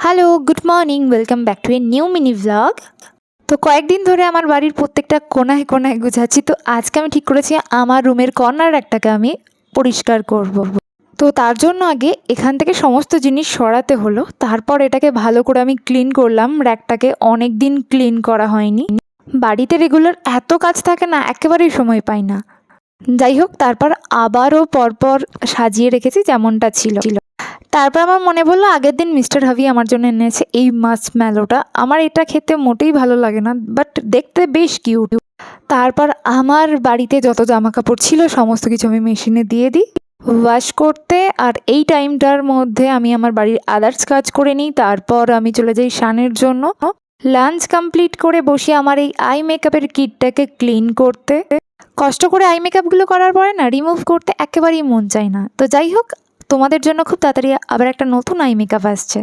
Hello good morning welcome back to a new mini vlog তো কয়েকদিন ধরে আমার বাড়ির প্রত্যেকটা কোনায় কোনায় গুছাচ্ছি, তো আজকে আমি ঠিক করেছি আমার রুমের কর্নার একটাকে আমি পরিষ্কার করব। তো তার জন্য আগে এখান থেকে সমস্ত জিনিস সরাতে হলো, তারপর এটাকে ভালো করে আমি ক্লিন করলাম র্যাকটাকে অনেক দিন ক্লিন করা হয়নি। বাড়িতে রেগুলার এত কাজ থাকে না, একেবারেই সময় পাই না। যাই হোক, তারপর আবারও পরপর সাজিয়ে রেখেছি যেমনটা ছিল। তারপর আমার মনে পড়ল আগের দিন মিস্টার হাভি আমার জন্য এনেছে এই মাছ ম্যালোটা। আমার এটা খেতে মোটেই ভালো লাগে না বাট দেখতে বেশ কিউট তারপর আমার বাড়িতে যত জামা কাপড় ছিল, সমস্ত কিছু আমি মেশিনে দিয়ে দিই ওয়াশ করতে, আর এই টাইমটার মধ্যে আমি আমার বাড়ির আদার্স কাজ করে নিই। তারপর আমি চলে যাই শানের জন্য। লাঞ্চ কমপ্লিট করে বসি আমার এই আই মেকআপের কিটটাকে ক্লিন করতে। কষ্ট করে আই মেকআপগুলো করার পরে না রিমুভ করতে একেবারেই মন চায় না। তো যাই হোক তোমাদের জন্য খুব তাড়াতাড়ি আবার একটা নতুন আই মেকআপ আসছে।